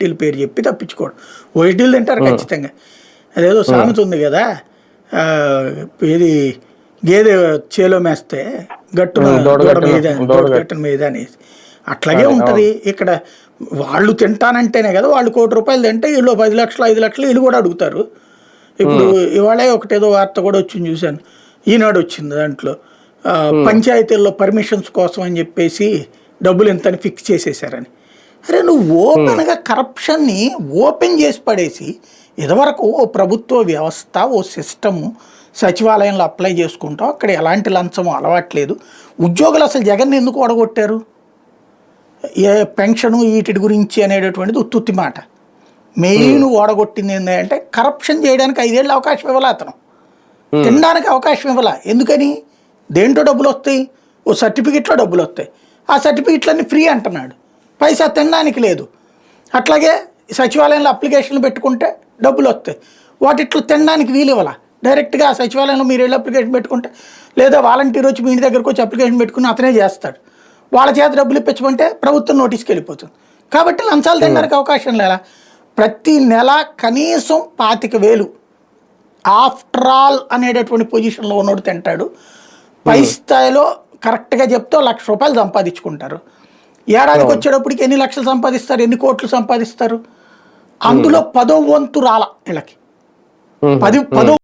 ఓఎస్డీల పేరు చెప్పి తప్పించుకోవడం ఓఎస్డీలు తింటారు ఖచ్చితంగా. అదేదో సామెత ఉంది కదా ఇది గేదె చేలో మేస్తే గట్టున, మీద మీద అనేసి. అట్లాగే ఉంటది ఇక్కడ. వాళ్ళు తింటానంటేనే కదా వాళ్ళు కోటి రూపాయలు తింటే వీళ్ళు పది లక్షలు ఐదు లక్షలు వీళ్ళు కూడా అడుగుతారు. ఇప్పుడు ఇవాళే ఒకటేదో వార్త కూడా వచ్చింది చూశాను. ఈనాడు వచ్చింది దాంట్లో. పంచాయతీల్లో పర్మిషన్స్ కోసం అని చెప్పేసి డబ్బులు ఎంతని ఫిక్స్ చేసేసారని. అరే నువ్వు ఓపెన్గా కరప్షన్ని ఓపెన్ చేసి పడేసి ఇదివరకు ఓ ప్రభుత్వ వ్యవస్థ ఓ సిస్టము సచివాలయంలో అప్లై చేసుకుంటాం అక్కడ ఎలాంటి లంచం అలవాట్లేదు ఉద్యోగులు అసలు జగన్ ఎందుకు ఓడగొట్టారు? ఏ పెన్షను వీటి గురించి అనేటటువంటిది ఉత్తుత్తి మాట. మెయిన్ ఓడగొట్టింది ఏంటంటే కరప్షన్ చేయడానికి ఐదేళ్ళు అవకాశం ఇవ్వాల అతను. తినడానికి అవకాశం ఇవ్వాల. ఎందుకని? దేంట్లో డబ్బులు వస్తాయి? ఓ సర్టిఫికెట్లో డబ్బులు వస్తాయి. ఆ సర్టిఫికెట్లన్నీ ఫ్రీ అంటున్నాడు. పైసా తినడానికి లేదు. అట్లాగే సచివాలయంలో అప్లికేషన్లు పెట్టుకుంటే డబ్బులు వస్తాయి. వాటిట్లో తినడానికి వీలు ఇవ్వాల? డైరెక్ట్గా ఆ సచివాలయంలో మీరు వెళ్ళి అప్లికేషన్ పెట్టుకుంటే లేదా వాలంటీర్ వచ్చి మీ ఇంటి దగ్గరకు వచ్చి అప్లికేషన్ పెట్టుకుని అతనే చేస్తాడు. వాళ్ళ చేత డబ్బులు ఇప్పించమంటే ప్రభుత్వం నోటీస్కి వెళ్ళిపోతుంది. కాబట్టి లంచాలు తినడానికి అవకాశం లేదా? ప్రతి నెల కనీసం పాతిక వేలు. ఆఫ్టర్ ఆల్ అనేటటువంటి పొజిషన్లో ఉన్నోడు తింటాడు. పై స్థాయిలో కరెక్ట్గా చెప్తే లక్ష రూపాయలు సంపాదించుకుంటారు. ఏడాదికి వచ్చేటప్పటికి ఎన్ని లక్షలు సంపాదిస్తారు ఎన్ని కోట్లు సంపాదిస్తారు? అందులో పదో వంతు రాల వీళ్ళకి. పది పదో